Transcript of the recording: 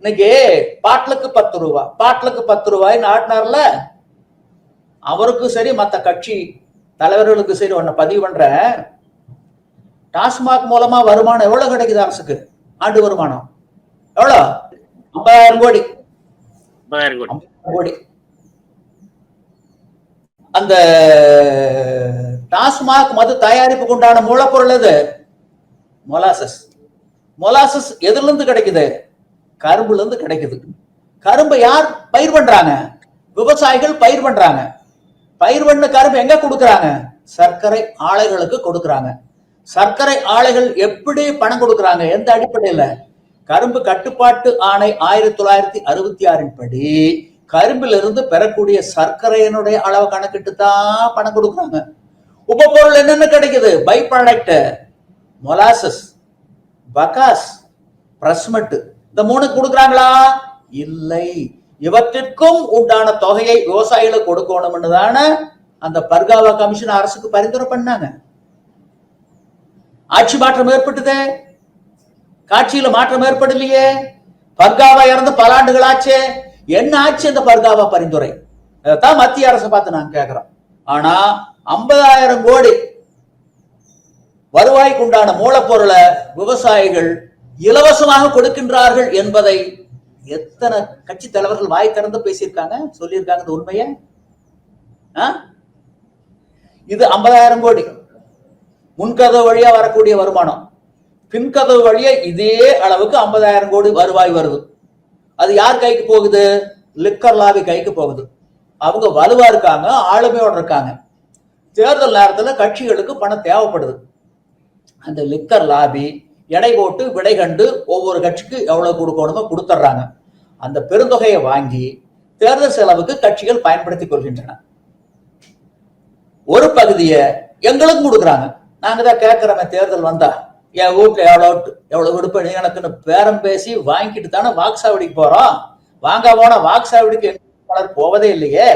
இன்னைக்கு பாட்டிலுக்கு பத்து ரூபா. பாட்டிலுக்கு பத்து ரூபாய் ஆட்டினார்ல? அவருக்கும் சரி மத்த கட்சி தலைவர்களுக்கு சரி ஒன்ன பதிவு பண்றேன். டாஸ்மாக் மூலமா வருமானம் எவ்வளவு கிடைக்குது அரசுக்கு? ஆண்டு வருமானம். எவ்வளவு? ஐம்பதாயிரம் கோடி. கோடி. அந்த டாஸ்மாக் மது தயாரிப்புக்கு உண்டான மூலப்பொருள் எது? மொலாசஸ். மொலாசஸ் எதுல இருந்து கிடைக்குது? கரும்புல இருந்து கிடைக்குது. கரும்பை யார் பயிர் பண்றாங்க? விவசாயிகள் பயிர் பண்றாங்க. பயிர் பண்ண கரும்பு எங்க கொடுக்கறாங்க? சர்க்கரை ஆலைகளுக்கு கொடுக்கறாங்க. சர்க்கரை ஆலைகள் எப்படி பணம் கொடுக்கறாங்க? எந்த அடிப்படையில? கரும்பு கட்டுப்பாட்டு ஆணை ஆயிரத்தி தொள்ளாயிரத்தி அறுபத்தி ஆறின் படி கரும்பிலிருந்து பெறக்கூடிய சர்க்கரையினுடைய அளவு கணக்கிட்டு தான் பணம் கொடுக்குறாங்க. உபபொருள் என்னென்ன கிடைக்குது? By product molasses bagasse press mud இந்த மூணு கொடுக்குறாங்களா? இல்லை. இவற்றிற்கும் உண்டான தொகையை விவசாயிகளுக்கு கொடுக்கணும்னு தானே அந்த பர்காவா கமிஷன் அரசுக்கு பரிந்துரை பண்ணாங்க. ஆட்சி மாற்றம் ஏற்பட்டுதே. காட்சியில மாற்றம் ஏற்படலையே. பர்காவா இறந்து பல ஆண்டுகள் ஆச்சே என்ன ஆச்சு அந்த பர்காவா பரிந்துரை? அதைத்தான் மத்திய அரசை பார்த்து நான் கேட்கிறோம் ஆனா ஐம்பதாயிரம் கோடி வருவாய்க்கு உண்டான மூலப்பொருளை விவசாயிகள் இலவசமாக கொடுக்கின்றார்கள் என்பதை எத்தனை கட்சி தலைவர்கள் வாய் திறந்து பேசியிருக்காங்க சொல்லியிருக்காங்க இந்த உண்மையை? ஆ? இது ஐம்பதாயிரம் கோடி. முன்கதவு வழியா வரக்கூடிய வருமானம். பின்கதவு வழியா இதே அளவுக்கு ஐம்பதாயிரம் கோடி வருவாய் வருது. அது யார் கைக்கு போகுது? லிக்கர் லாபி கைக்கு போகுது. அவங்க வலுவா இருக்காங்க ஆளுமையோட இருக்காங்க. தேர்தல் நேரத்துல கட்சிகளுக்கு பணம் தேவைப்படுது. அந்த லிக்கர் லாபி எடை போட்டு விடை கண்டு ஒவ்வொரு கட்சிக்கு எவ்வளவு கொடுக்கணுமோ கொடுத்துட்றாங்க அந்த பெருந்தொகையை வாங்கி தேர்தல் செலவுக்கு கட்சிகள் பயன்படுத்திக் கொள்கின்றன. ஒரு பகுதியை எங்களுக்கும் கொடுக்குறாங்க. நாங்க தான் கேட்கிறோமே தேர்தல் வந்தா. என் வீட்டுல எவ்வளவு எவ்வளவு கொடுப்ப? நீ எனக்குன்னு பேரம் பேசி வாங்கிட்டு தானே வாக்குசாவடிக்கு போறோம். வாங்க போனா வாக்குசாவடிக்கு பலர் போவதே இல்லையே.